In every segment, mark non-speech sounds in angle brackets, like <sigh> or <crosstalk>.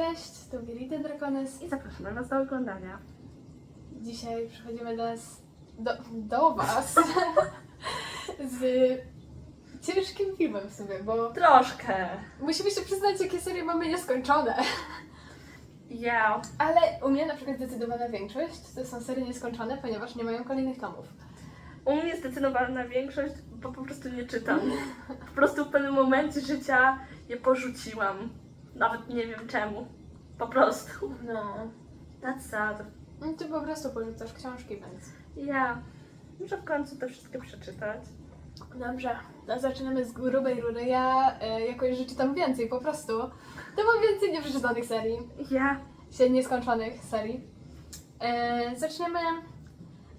Cześć, tu Wirity Draconis. I zapraszamy Was do oglądania. Dzisiaj przychodzimy do nas, do, do Was <laughs> z ciężkim filmem w sumie, bo Troszkę. musimy się przyznać, jakie serie mamy nieskończone. Ja. Ale u mnie na przykład zdecydowana większość to są serie nieskończone, ponieważ nie mają kolejnych tomów. U mnie zdecydowana większość, bo po prostu nie czytam. Po prostu w pewnym momencie życia je porzuciłam. Nawet nie wiem czemu. Po prostu. No. That's sad. No Ty po prostu porzucasz książki, więc... Ja. Muszę w końcu te wszystkie przeczytać. Dobrze, to zaczynamy z grubej rury. Ja e, jakoś, że czytam więcej po prostu, to mam więcej nieprzeczytanych serii. Ja. się nieskończonych serii. E, zaczniemy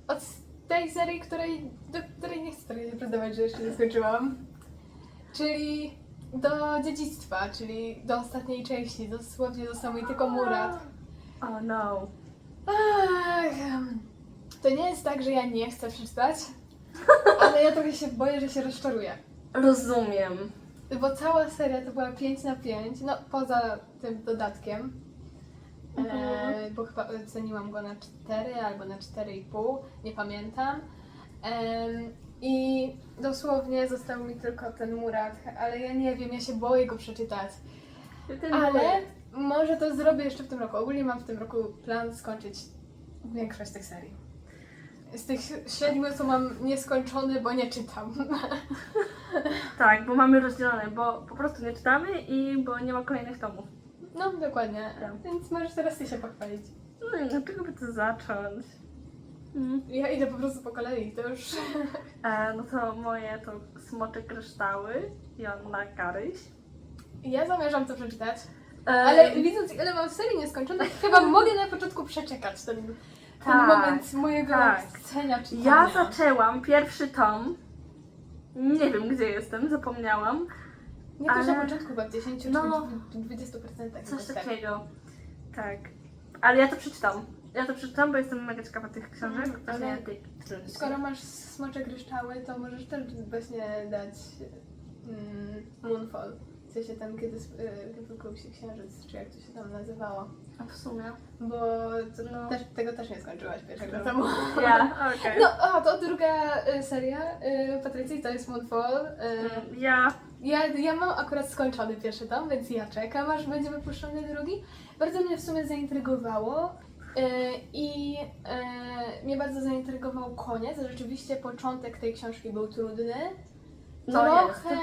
od tej serii, której, do której nie chcę trochę się przyznawać, że jeszcze nie skończyłam. Czyli do dziedzictwa, czyli do ostatniej części. Dosłownie został mi tylko Murat. Oh no. Ach, to nie jest tak, że ja nie chcę przeczytać, <laughs> ale ja trochę się boję, że się rozczaruję. Rozumiem. Bo cała seria to była 5 na 5, no poza tym dodatkiem. E, Mhm. bo chyba oceniłam go na 4 albo na 4,5, nie pamiętam. Em, I dosłownie został mi tylko ten Murat, ale ja nie wiem, ja się boję go przeczytać. Ale może to zrobię jeszcze w tym roku. Ogólnie mam w tym roku plan skończyć większość tych serii. Z tych siedmiu, co mam nieskończony, bo nie czytam. <laughs> Tak, bo mamy rozdzielone, bo po prostu nie czytamy i bo nie ma kolejnych tomów. No, dokładnie. Tak. Więc możesz teraz ty się pochwalić. No i od czego by to zacząć? Mm. Ja idę po prostu po kolei, to już. <laughs> E, no to moje to smocze kryształy, Jonna Karyś. Ja zamierzam to przeczytać. E, Ale widząc, ile mam serii nieskończonych, <laughs> chyba mogę na początku przeczekać ten, ten Tak, moment mojego tak. chcenia czytania. Ja zaczęłam pierwszy tom. Nie wiem gdzie jestem, zapomniałam. Jakoś ale- na początku, chyba w 10 No. czy 20%. Coś jakoś tak. takiego. Tak. Ale ja to przeczytam. Ja to przeczytam, bo jestem mega ciekawa tych książek. Mm, ale. Skoro masz smocze kryształy, to możesz też właśnie dać mm, Moonfall. W sensie kiedy sp- y, wypukł się księżyc, czy jak to się tam nazywało. A w sumie. Bo to, No. też, tego też nie skończyłaś pierwszego No. Ja, <laughs> okej. No, a to druga y, seria y, Patrycji to jest Moonfall. Y, Mm, Ja. ja, ja mam akurat skończony pierwszy tom, więc ja czekam, aż będzie wypuszczony drugi. Bardzo mnie w sumie zaintrygowało. Y, I y, mnie bardzo zaintrygował koniec. Rzeczywiście początek tej książki był trudny. To Trochę.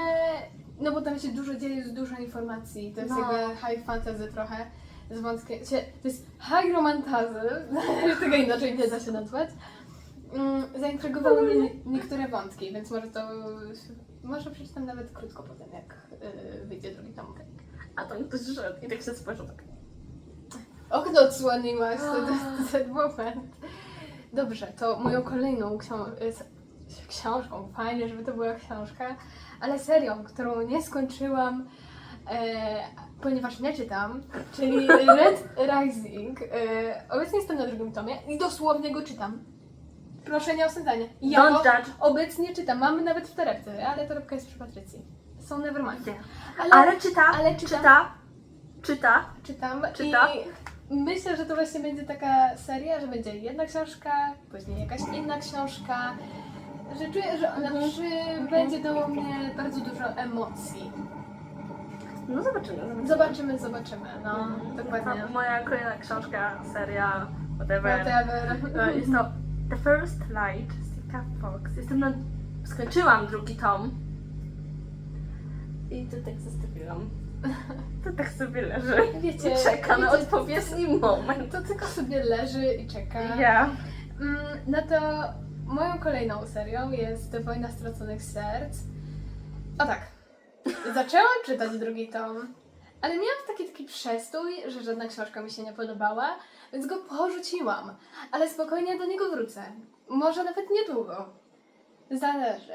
No bo tam się dużo dzieje, jest dużo informacji. To jest No. jakby high fantasy trochę. Z wątkiem, to jest high romantazy, <laughs> tego inaczej nie da się nazwać. Mm, zaintrygowały mnie nie- niektóre wątki, więc może to. Może przeczytam nawet krótko potem, jak yy, wyjdzie drugi tom. A ktoś szedł i tak się spojrzał tak. Okno odsłoniłaś, to, to jest ten moment. Dobrze, to moją kolejną ksią- s- książką, fajnie, żeby to była książka, ale serią, którą nie skończyłam, e, ponieważ nie czytam, czyli <laughs> Red Rising. E, obecnie jestem na drugim tomie i dosłownie go czytam. Proszę nie osądzanie. Ja Don't go judge. obecnie czytam. Mamy nawet w torebce, ale torebka jest przy Patrycji. Są Nevermind. Ale, Ale czyta, ale czytam. czyta, czyta. czytam Czyta? i myślę, że to właśnie będzie taka seria, że będzie jedna książka, później jakaś inna książka. Że czuję, że ona Mhm. przybędzie do mnie bardzo dużo emocji. No zobaczymy. zobaczymy. Zobaczymy, zobaczymy. No, Mhm. dokładnie. To moja kolejna książka, seria, whatever. Whatever. E, Jest to The First Light, Sika Fox. Jestem na... Skończyłam drugi tom. I to tak zostawiłam. <laughs> To tak sobie leży. Wiecie, I czeka na wiecie, odpowiedni moment. To tylko sobie leży i czeka. Ja. Mm, no to moją kolejną serią jest Wojna Straconych Serc. O tak. Zaczęłam czytać drugi tom, ale miałam taki taki przestój, że żadna książka mi się nie podobała, więc go porzuciłam. Ale spokojnie do niego wrócę. Może nawet niedługo. Zależy.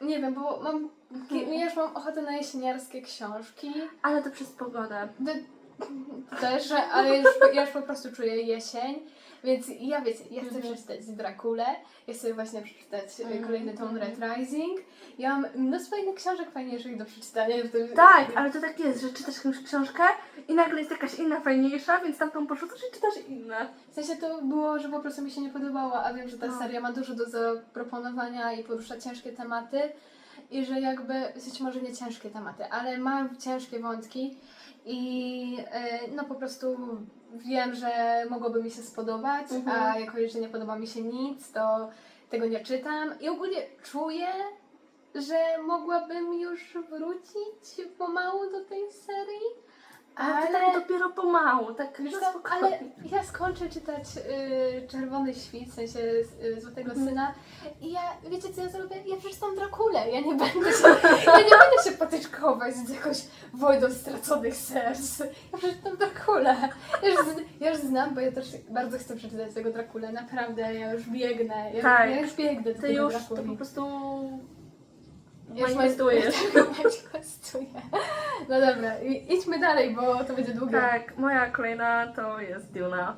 Nie wiem, bo mam. Ja już mam ochotę na jesieniarskie książki. Ale to przez pogodę. Też, ale już, ja już po prostu czuję jesień, więc ja wiecie, ja chcę Mhm. przeczytać Drakulę, ja chcę właśnie przeczytać Mhm. kolejny tom Red Rising. Ja mam mnóstwo innych książek fajniejszych do przeczytania. tym- Tak, ale to tak jest, że czytasz jakąś książkę i nagle jest jakaś inna, fajniejsza, więc tamtą porzucasz i czytasz inne. W sensie to było, że po prostu mi się nie podobała, a wiem, że ta No. seria ma dużo do zaproponowania i porusza ciężkie tematy. I że jakby, sensie może nie ciężkie tematy, ale ma ciężkie wątki i e, no po prostu wiem, że mogłoby mi się spodobać, Mhm. a jako że nie podoba mi się nic, to tego nie czytam. I ogólnie czuję, że mogłabym już wrócić pomału do tej serii, Ale, ale... tak dopiero pomału, tak Wiesz na spokojnie. ale ja skończę czytać y, Czerwony Świt, w sensie y, Złotego Mhm. Syna i ja, wiecie co ja zrobię? Ja przeczytam Drakulę, ja nie będę się, ja nie będę się potyczkować z jakąś wojną straconych serc. Ja przeczytam Drakulę. Ja już, ja już znam, bo ja też bardzo chcę przeczytać tego Drakulę, naprawdę, ja już biegnę, ja, Tak. ja już biegnę do Ty tego już to Drakuli. po prostu Manifestuję. No dobra, i- idźmy dalej, bo to będzie długie. Tak, moja kolejna to jest Duna.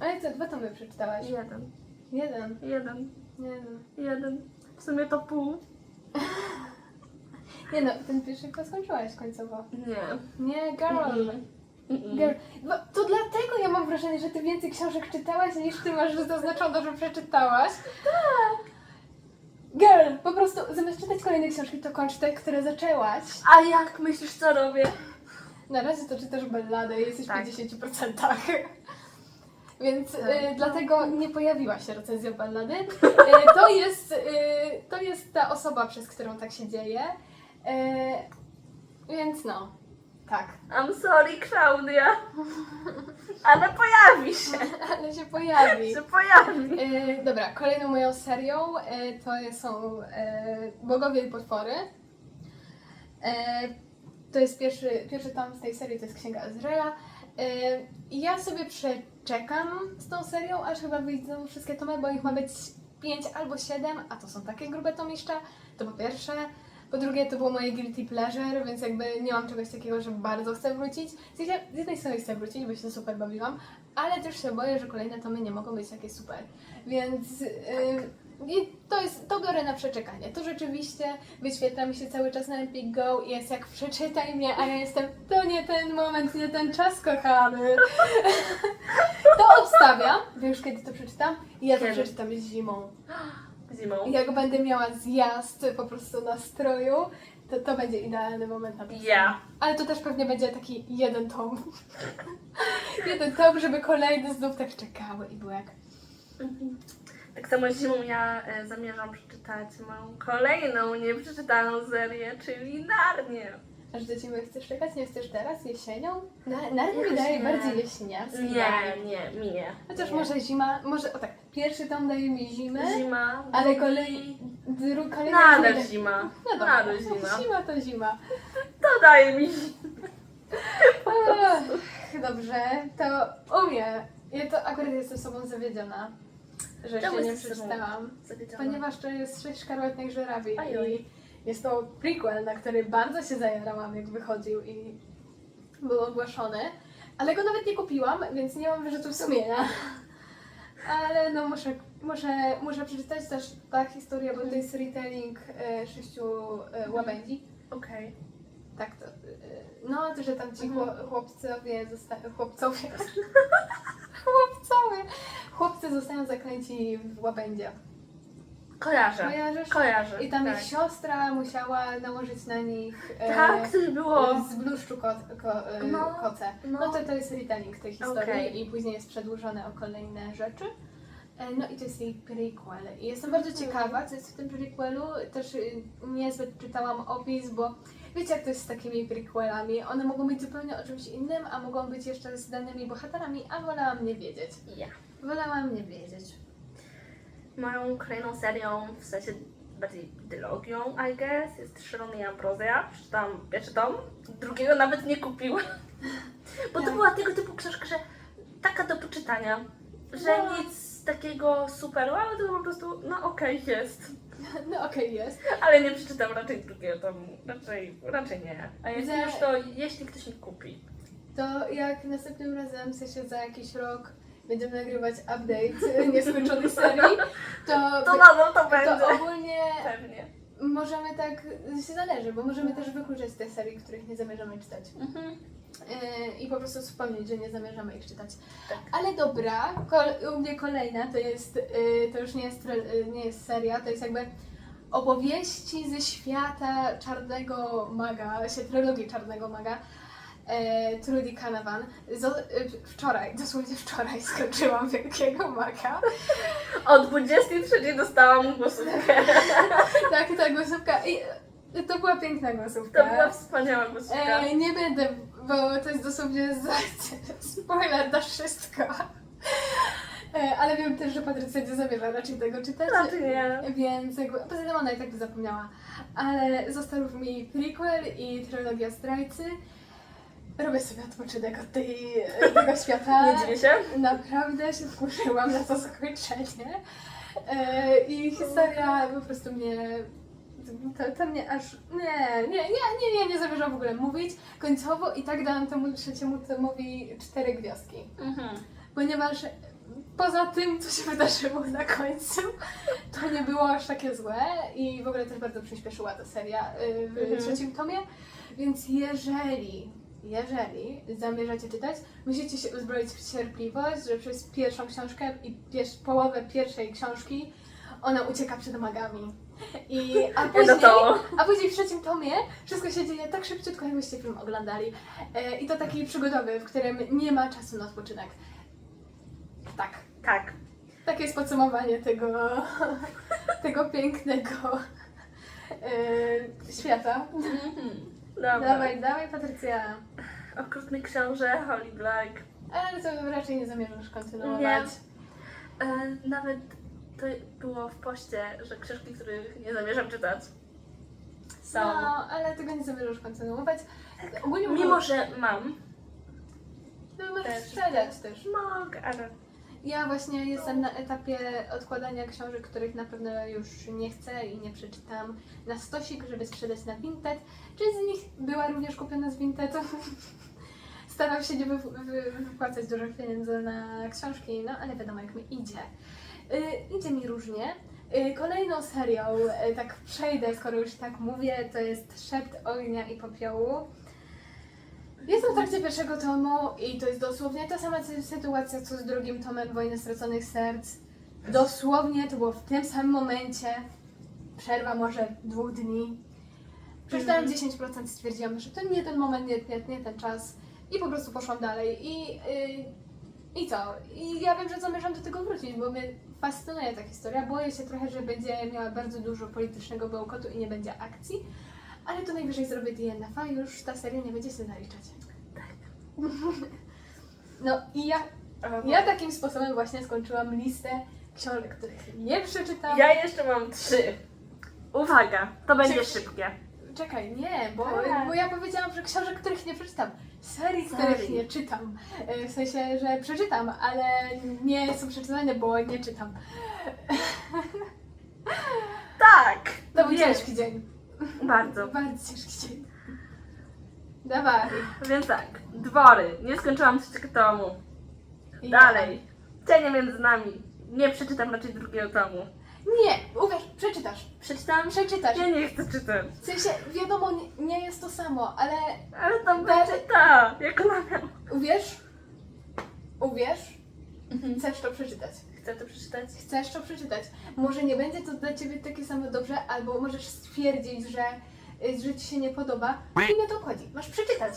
Ale co, dwa tomy przeczytałaś? Jeden, Jeden. jeden, Jeden. jeden. W sumie to pół. <laughs> Nie no, ten pierwszy chyba skończyłaś końcowo. Nie. Nie, girl. Mm-mm. girl. Bo to dlatego ja mam wrażenie, że ty więcej książek czytałaś niż ty masz zaznaczone, że przeczytałaś. Tak. Girl, po prostu zamiast czytać kolejne książki, to kończ te, które zaczęłaś. A jak myślisz, co robię? Na razie to czytasz balladę i jesteś Tak. w 50%. <laughs> Więc Tak. y, dlatego nie pojawiła się recenzja ballady. Y, to, <laughs> jest, y, to jest ta osoba, przez którą tak się dzieje. Y, więc no, tak. I'm sorry, Klaudia. Ale pojawi się. <laughs> Ale się pojawi. Się pojawi. Y, dobra, kolejną moją serią y, to są y, Bogowie i Potwory. Y, to jest pierwszy, pierwszy tom z tej serii, to jest Księga Ezreela. Y, i ja sobie przeczekam z tą serią, aż chyba wyjdą wszystkie tomy, bo ich ma być 5 albo 7, a to są takie grube tomiszcza. To po pierwsze. Po drugie, to było moje guilty pleasure, więc jakby nie mam czegoś takiego, że bardzo chcę wrócić. Z jednej strony chcę wrócić, bo się super bawiłam, ale też się boję, że kolejne tomy nie mogą być takie super. Więc yy, i to jest, to biorę na przeczekanie. To rzeczywiście wyświetla mi się cały czas na Epic Go i jest jak przeczytaj mnie, a ja jestem, to nie ten moment, nie ten czas, kochany. <laughs> to odstawiam, wiesz kiedy to przeczytam? I ja to przeczytam zimą. Zimą. Jak będę miała zjazd po prostu nastroju, to to będzie idealny moment na. Ja. Ale to też pewnie będzie taki jeden tom. <laughs> jeden tom, żeby kolejny znów tak czekały i było jak Mhm. Tak samo zimą ja e, zamierzam przeczytać moją kolejną nieprzeczytaną serię, czyli Narnię. Aż do ciebie chcesz czekać? Nie chcesz teraz? Jesienią? Na, na mnie wydaje nie. bardziej jesieniarski. Nie, nie, mi nie. Chociaż nie. może zima, może o tak, pierwszy tom daje mi zimę, Zima. ale kolej, dru, kolejny Nadal daje- zima. No dobra, Nadal zima. Zima to zima. To daje mi zimę. <laughs> Dobrze, to umie. Ja to akurat jestem sobą zawiedziona, że Czemu jeszcze nie jesteś sobą przeczytałam. Zawiedziona. Ponieważ to jest Sześć Szkarłatnych Żerawi Ajoj. i jest to prequel, na który bardzo się zajarałam, jak wychodził i był ogłoszony. Ale go nawet nie kupiłam, więc nie mam wyrzutów sumienia. Ale no muszę, muszę, muszę przeczytać też ta historia, bo to jest retelling e, sześciu e, łabędzi. Okej. Tak to. e, No, to, że tam ci chło- chłopcowie zostają. Chłopcowie. <laughs> chłopcowie. Chłopcy zostają zaklęci w łabędzia. Kojarzę. Kojarzysz? Kojarzę. I tam tak. ich siostra musiała nałożyć na nich e, Tak, coś było. z bluszczu ko, ko, e, No, koce. no. No. to to jest retelling tej historii Okej. i później jest przedłużone o kolejne rzeczy. E, No i to jest jej prequel. I jestem bardzo Mhm. ciekawa, co jest w tym prequelu. Też y, niezbyt czytałam opis, bo wiecie jak to jest z takimi prequelami. One mogą być zupełnie o czymś innym, a mogą być jeszcze z danymi bohaterami, a wolałam nie wiedzieć. Ja. Wolałam nie wiedzieć. Moją kolejną serią, w sensie bardziej dylogią, I guess, jest Szalony i Ambrozja. Przeczytałam pierwszy tom, drugiego nawet nie kupiłam. <laughs> Bo to Tak. była tego typu książka, że taka do poczytania, że No. nic takiego super, ale to po prostu, no okej, jest. <laughs> No okej, jest. Ale nie przeczytam raczej drugiego tomu, raczej, raczej nie. A jeśli już to, jeśli ktoś mi kupi. to jak następnym razem, w sensie za jakiś rok, będziemy nagrywać update <laughs> nieskończonej serii, to, To nadal to będzie. to ogólnie Pewnie. możemy tak, się zależy, bo możemy też wykluczyć te serii, których nie zamierzamy czytać. Mhm. Yy, I po prostu wspomnieć, że nie zamierzamy ich czytać. Tak. Ale dobra, kol- u mnie kolejna to jest, yy, to już nie jest, yy, nie jest seria, to jest jakby opowieści ze świata Czarnego Maga, się trylogii Czarnego Maga. E, Trudy Canavan. Zo- y, wczoraj, dosłownie wczoraj skończyłam Wielkiego Maga. O 23 dostałam głosówkę. <laughs> tak, ta głosówka. I y, to była piękna głosówka. To była wspaniała głosówka. E, nie będę, bo to jest dosłownie za, <laughs> spoiler na wszystko. E, ale wiem też, że Patrycja nie zamierza raczej tego czytać. Raczej nie. Więc jakby, poza tym ona i tak by zapomniała. Ale został mi prequel i trylogia Zdrajcy. Robię sobie odpoczynek od tej, tego świata. <laughs> Nie dziwię się. Naprawdę się wkurzyłam na to zakończenie. E, I historia po prostu mnie. To, to mnie aż. Nie, nie, nie, nie, nie, nie zamierzam w ogóle mówić. Końcowo i tak dałam temu trzeciemu tomowi cztery gwiazdki. Mhm. Ponieważ poza tym, co się wydarzyło na końcu, to nie było aż takie złe i w ogóle też bardzo przyspieszyła ta seria y, w Mhm. trzecim tomie. Więc jeżeli, jeżeli zamierzacie czytać, musicie się uzbroić w cierpliwość, że przez pierwszą książkę i pier- połowę pierwszej książki ona ucieka przed magami. I, a, później, to. a później w trzecim tomie wszystko się dzieje tak szybciutko, jakbyście film oglądali. E, I to taki przygodowy, w którym nie ma czasu na odpoczynek. Tak. Tak. Takie jest podsumowanie tego, <laughs> tego pięknego e, świata. Mhm. Dobra. Dawaj, dawaj Patrycja. Okrutny książę, Holly Black. Ale to raczej nie zamierzasz kontynuować. Nie. E, nawet to było w poście, że książki, których nie zamierzam czytać, są. No, ale tego nie zamierzasz kontynuować. Ogólnie Mimo, że mam, no, możesz też. sprzedać też. mogę, ale Ja właśnie jestem na etapie odkładania książek, których na pewno już nie chcę i nie przeczytam na stosik, żeby sprzedać na Vinted. Część z nich była również kupiona z Vintedu. <laughs> Staram się nie wy, wy, wypłacać dużo pieniędzy na książki, no ale wiadomo jak mi idzie. Y, idzie mi różnie. Y, kolejną serią, y, tak przejdę, skoro już tak mówię, to jest Szept Ognia i Popiołu. Jestem w trakcie pierwszego tomu i to jest dosłownie ta sama sy- sytuacja, co z drugim tomem Wojny Straconych Serc. Dosłownie to było w tym samym momencie. Przerwa może dwóch dni. Przeczytałam Mhm. 10%, stwierdziłam, że to nie ten moment, nie, nie, nie ten czas. I po prostu poszłam dalej. I, yy, I co? I ja wiem, że zamierzam do tego wrócić, bo mnie fascynuje ta historia. Boję się trochę, że będzie miała bardzo dużo politycznego bełkotu i nie będzie akcji. Ale to najwyżej zrobię DNF-a i już ta seria nie będzie się zaliczać. No i ja, ja takim sposobem właśnie skończyłam listę książek, których nie przeczytam. ja jeszcze mam trzy. Uwaga, to będzie szybkie. Czekaj, nie, bo, Tak. bo ja powiedziałam, że książek, których nie przeczytam. Serii, których Serii. nie czytam. E, W sensie, że przeczytam, ale nie są przeczytane, bo nie czytam. Tak! To był wiem. ciężki dzień. Bardzo. Bardzo ciężki dzień. Dawaj. Więc tak, dwory. Nie skończyłam trzeciego tomu. Dalej. Cienie między nami. Nie przeczytam raczej drugiego tomu. Nie, uwierz, przeczytasz. Przeczytam? Przeczytasz. Ja nie chcę czytać. W sensie, wiadomo, nie, nie jest to samo, ale Ale tam Dalej. będzie ta, jak ona miała. uwierz, uwierz, chcesz to przeczytać. Chcę to przeczytać? Chcesz to przeczytać. Może nie będzie to dla ciebie takie samo dobrze, albo możesz stwierdzić, że, y, że ci się nie podoba i mnie to obchodzi. Masz przeczytać.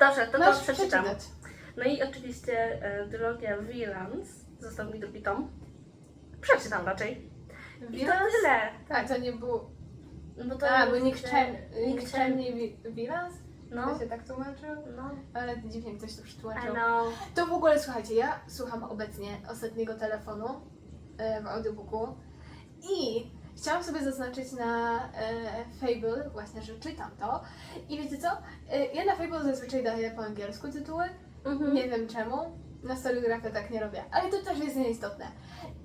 Dobrze, to to Masz przeczytam. przeczytać. No i oczywiście e, trylogia Villains został mi drugi tom. Przeczytam raczej. I to tyle. Tak, to nie było. No bo to A, bo jest, nikczem, nikczemnie Wilans? No, To się tak tłumaczył? no. Ale dziwnie ktoś to przetłumaczył. know. To w ogóle, słuchajcie, ja słucham obecnie ostatniego telefonu e, w audiobooku i chciałam sobie zaznaczyć na e, Fable, właśnie, że czytam to. I wiecie co? E, ja na Fable zazwyczaj daję po angielsku tytuły. Mhm. Nie wiem czemu. Na Storygrafie tak nie robię, ale to też jest nieistotne.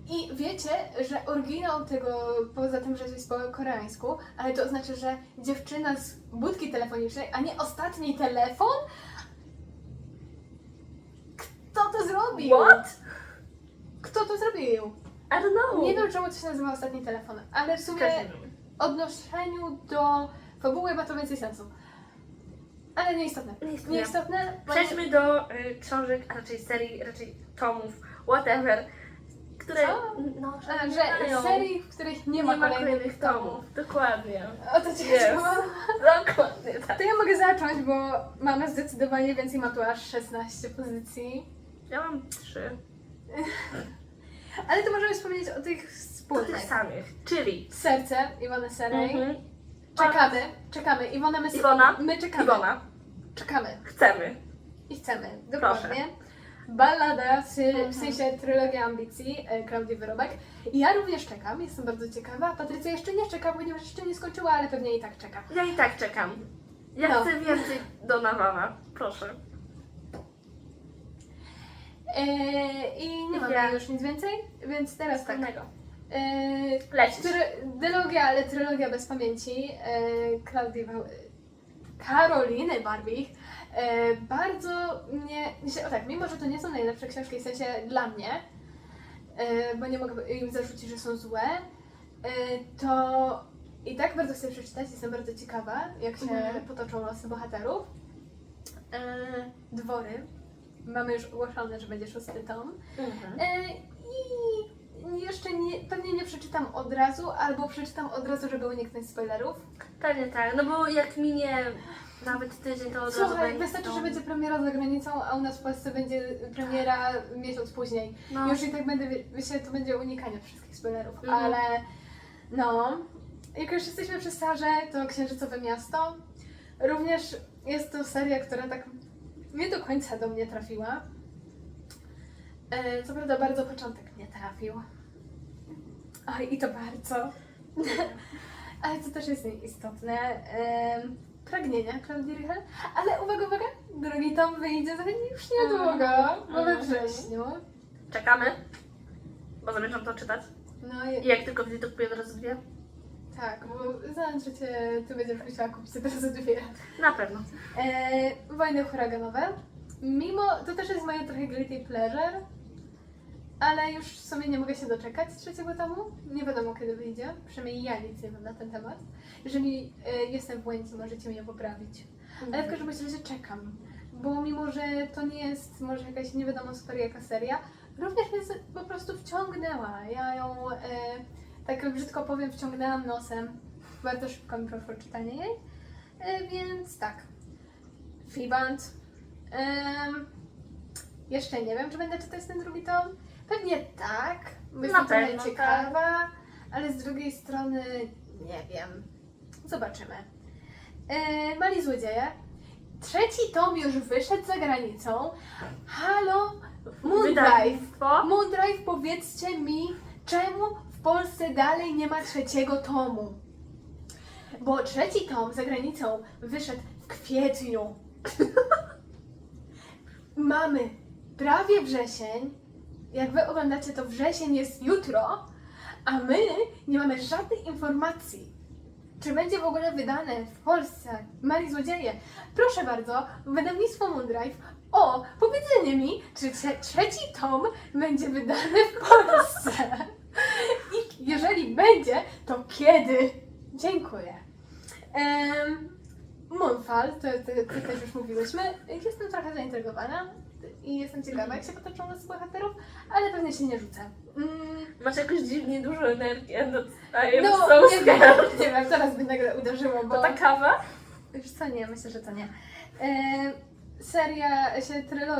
I wiecie, że oryginał tego, poza tym, że jest po koreańsku, ale to oznacza, że dziewczyna z budki telefonicznej, a nie ostatni telefon, zrobił? What? Kto to zrobił? I don't know. Nie wiem, czemu to się nazywa Ostatni Telefon, ale w sumie Też nie wiem. odnoszeniu do fabuły ma to więcej sensu. Ale nieistotne. Nieistotne. Nieistotne. bo- Przejdźmy do y, książek, a raczej serii, raczej tomów, whatever, które... Co? No, A, nie że mają. serii, w których nie ma, kolejnych, tomów. Dokładnie. O to ci Yes. chodziło? Dokładnie tak. To ja mogę zacząć, bo mamy zdecydowanie więcej, ma tu aż 16 pozycji. Ja mam trzy. <laughs> Ale to możemy wspomnieć o tych Do tych wspólnych. samych, czyli... Serce Iwony Serej. Mhm. Czekamy, czekamy. Iwona, my, Iwona. my czekamy. Iwona, Czekamy chcemy. i chcemy. Proszę. Dokładnie. Ballada, w, Mhm. w sensie trylogia ambicji e, Klaudii Wyrobek. I ja również czekam, jestem bardzo ciekawa. Patrycja jeszcze nie czeka, ponieważ jeszcze nie skończyła, ale pewnie i tak czeka. Ja i tak czekam. Ja No. chcę więcej do Nawana. Proszę. E, I nie mamy Ja. już nic więcej, więc teraz tak. Wspólnego. E, Lecisz. Try- Dylogia, ale trylogia bez pamięci e, Klaudii Karoliny Barbich e, bardzo mnie, o tak, mimo że to nie są najlepsze książki w sensie dla mnie, e, bo nie mogę im zarzucić, że są złe, e, to i tak bardzo chcę przeczytać, jestem bardzo ciekawa, jak się Mhm. potoczą losy bohaterów. E, dwory. Mamy już ogłoszone, że będzie szósty tom. Mhm. E, I jeszcze nie, pewnie nie przeczytam od razu, albo przeczytam od razu, żeby uniknąć spoilerów. Pewnie tak, no bo jak minie nawet tydzień, to od razu Słuchaj, będzie wystarczy, że będzie premiera za granicą, a u nas w Polsce będzie premiera miesiąc później. No. Już i tak będę, myślę, to będzie unikanie wszystkich spoilerów, Mhm. ale no, jak już jesteśmy przy Sarze, to Księżycowe Miasto. Również jest to seria, która tak nie do końca do mnie trafiła. E, Co prawda bardzo początek nie trafił. Oj, i to bardzo. <laughs> Ale to też jest istotne. Em, pragnienia Klaudii Rychel. Ale uwaga, uwaga, drugi tom wyjdzie za już niedługo, bo we Mhm. wrześniu. Czekamy, bo zamierzam to czytać. No i I jak tylko widzę, to kupię od razu dwie. tak, bo znam, że cię, ty będziesz musiała kupić od razu dwie. Na pewno. E, wojny huraganowe. Mimo, to też jest moje trochę guilty pleasure, ale już w sumie nie mogę się doczekać trzeciego tomu. Nie wiadomo kiedy wyjdzie, przynajmniej ja nic nie wiem na ten temat. Jeżeli e, jestem w błędzie, możecie mnie poprawić. Ale w każdym razie czekam, bo mimo, że to nie jest może jakaś nie wiadomo super jaka seria, również mnie po prostu wciągnęła. Ja ją, e, tak brzydko powiem, wciągnęłam nosem. Bardzo szybko mi poszło czytanie jej, e, więc tak. Fiband. Em, jeszcze nie wiem, czy będę czytać ten drugi tom. Pewnie tak, bo Na jestem trochę pewno, ciekawa, ale z drugiej strony nie wiem. Zobaczymy. E, Mali Złodzieje. Trzeci tom już wyszedł za granicą. Halo, Moondrive. Moondrive, powiedzcie mi, czemu w Polsce dalej nie ma trzeciego tomu? Bo trzeci tom za granicą wyszedł w kwietniu. <laughs> Mamy prawie wrzesień. Jak wy oglądacie, to wrzesień jest jutro, a my nie mamy żadnej informacji, czy będzie w ogóle wydane w Polsce Mali Złodzieje. Proszę bardzo, wydawnictwo Moondrive, o, powiedzenie mi, czy trze- trzeci tom będzie wydany w Polsce. I jeżeli będzie, to kiedy? Dziękuję. Um, Moonfall, to, to, to też już mówiłyśmy. Jestem trochę zaintrygowana i jestem ciekawa, jak się potoczą losy bohaterów, ale pewnie się nie rzucę. Mm, Masz jakoś dziwnie dużo energii, I am no, so nie wiem, nie wiem, teraz by nagle uderzyło, bo... To ta kawa? Wiesz co, nie, myślę, że to nie. E, seria się trylo...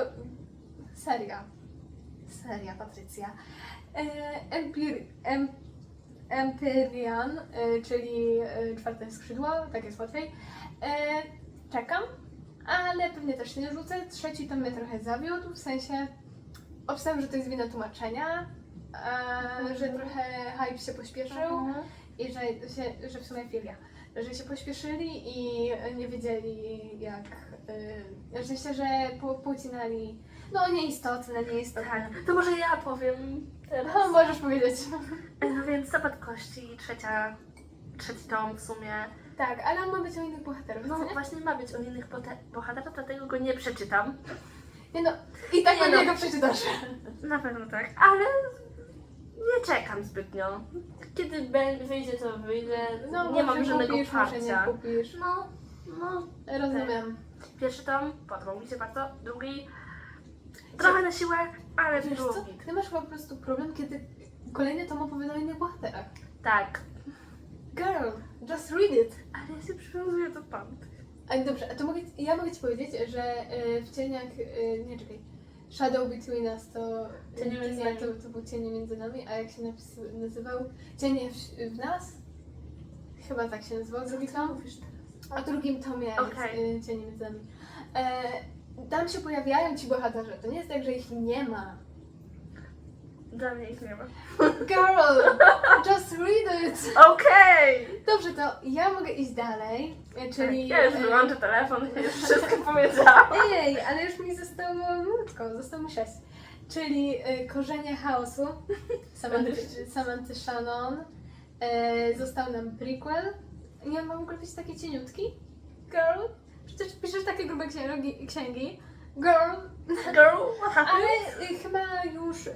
Seria. Seria, Patrycja. E, Empir... Em, Empyrean, e, czyli e, czwarte skrzydło, tak jest łatwiej. E, czekam, ale pewnie też nie rzucę. Trzeci to mnie trochę zawiódł, w sensie obstałem, że to jest wina tłumaczenia, e, że trochę hype się pośpieszył i że, się, że w sumie filia, że się pośpieszyli i nie wiedzieli jak, y, że się, że po- pocinali, no nieistotne, nieistotne. Tak. To może ja powiem teraz. No, możesz powiedzieć. No więc Zapad Kości, trzecia, trzeci tom w sumie. Tak, ale on ma być o innych bohaterów, No co nie? właśnie ma być o innych pote- bohaterach, dlatego go nie przeczytam. Nie no, i tak Nie pewnie no. go przeczytasz. Na pewno tak, ale nie czekam zbytnio. Kiedy wyjdzie, to wyjdzie. No, nie może mam żadnego kupisz, może nie parcia. kupisz. No, no. Rozumiem. Pierwszy tom podobał mi się bardzo, drugi trochę na siłę, ale Wiesz co? drugi. Ty masz po prostu problem, kiedy kolejny tom opowiada o innych bohaterach. Tak, Girl, just read it. ale ja się przywiązuję do tamtych. A dobrze, a to mogę, ja mogę ci powiedzieć, że y, w cieniach, y, nie czekaj, Shadow Between Us to, Cienie między nami. to, to był cienie między nami, a jak się napis, nazywał? Cienie w, w nas? Chyba tak się nazywał drugi tom. mówisz teraz? Drugim tomie Okej. jest y, cienie między nami. E, tam się pojawiają ci bohaterzy, to nie jest tak, że ich nie ma. Dla mnie ich nie ma. Girl, <laughs> just read it! Okej! Dobrze, to ja mogę iść dalej, e, czyli... Ja już e, wyłączę telefon, już wszystko powiedziałam. Ej, ale już mi zostało malutko, zostało mi sześć. Czyli y, Korzenie Chaosu, <laughs> Samanthy, Samanthy Shannon. E, został nam prequel. Nie on ma w ogóle być taki cieniutki? Girl? Przecież piszesz takie grube księgi. księgi. Girl! Girl, what happened? Ale y, chyba już y,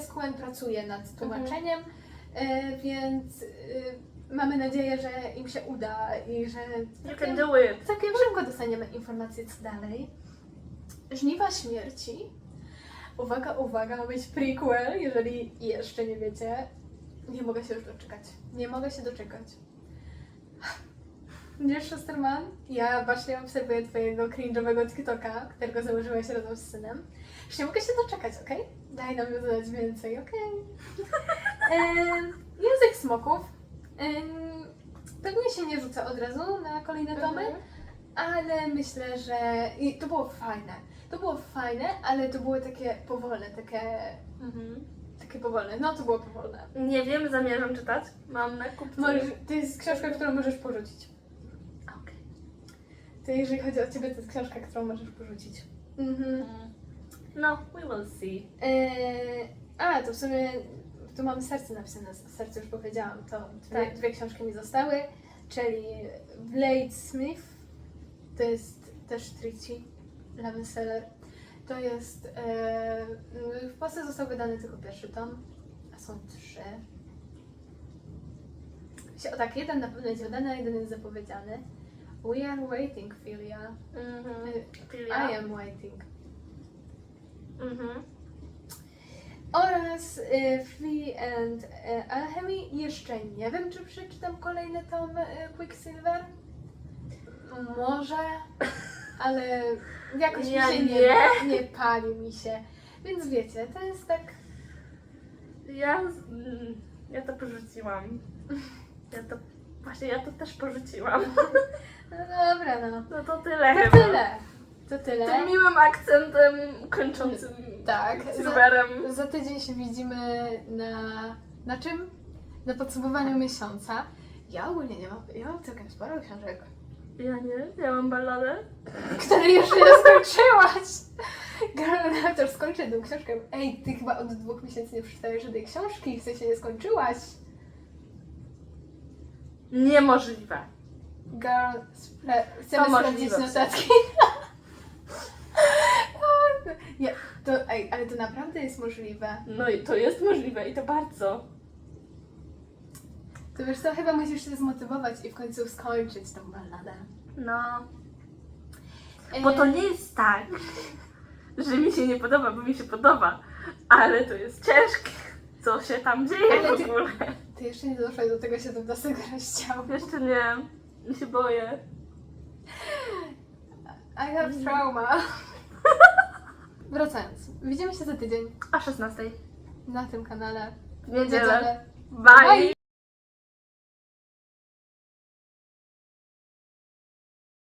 SQN pracuje nad tłumaczeniem, y, więc y, mamy nadzieję, że im się uda i że You can do it. Całkiem szybko dostaniemy informację, co dalej. Żniwa śmierci. Uwaga, uwaga, ma być prequel, jeżeli jeszcze nie wiecie. Nie mogę się już doczekać. Nie mogę się doczekać. Wiesz, Szusterman? Ja właśnie obserwuję twojego cringe'owego TikToka, którego założyłeś razem z synem. Już nie mogę się doczekać, okej? Daj nam znać więcej, okej? <laughs> Em, Język smoków. Pewnie się nie rzucę od razu na kolejne tomy, ale myślę, że i to było fajne. To było fajne, ale to było takie powolne, takie, Mhm. takie powolne. No to było powolne. Nie wiem, zamierzam czytać. Mam na kupce. Możesz, to jest książka, którą możesz porzucić. To jeżeli chodzi o ciebie, to jest książka, którą możesz porzucić. Mhm. No, we will see. Eee, a, to w sumie tu mam serce napisane, serce już powiedziałam, to dwie, Tak. dwie książki mi zostały, czyli Blade Smith, to jest też Trichy, Levenseller. To jest, e, w Polsce został wydany tylko pierwszy tom, a są trzy. Się- O tak, jeden na pewno jest wydany, a jeden jest zapowiedziany. We are waiting, Filia. Mhm. I am waiting. Mhm. Oraz y, Free and y, Alchemy. Jeszcze nie wiem, czy przeczytam kolejny tom y, Quicksilver. Może, ale jakoś Ja mi się nie, nie pali mi się. Więc wiecie, to jest tak. Ja, mm, ja to porzuciłam. Ja to, właśnie ja to też porzuciłam. <laughs> No dobra, no. No to tyle To chyba. tyle. To tyle. Tym miłym akcentem kończącym Tak. Za, Silverem. za tydzień się widzimy na. Na czym? Na podsumowaniu miesiąca. Ja ogólnie nie mam. Ja mam całkiem sporo książek. Ja nie, ja mam balladę. której jeszcze nie skończyłaś. Garnator skończy jedną książkę. Ej, ty chyba od dwóch miesięcy nie przeczytałeś żadnej książki, w sensie nie skończyłaś. Niemożliwe. Girl, chcemy sprawdzić notatki. <laughs> ja, to, ej, ale to naprawdę jest możliwe. No i to jest możliwe i to bardzo. To wiesz co, chyba musisz się zmotywować i w końcu skończyć tą balladę. No. Bo to nie jest tak, że mi się nie podoba, bo mi się podoba. Ale to jest ciężkie. Co się tam dzieje Ale w ty- ogóle? Ty jeszcze nie doszłaś do tego 17 rozdziału. Jeszcze nie. Ja się boję. I have trauma. Wracając, widzimy się za tydzień A 16. na tym kanale. W niedzielę. Bye. Bye.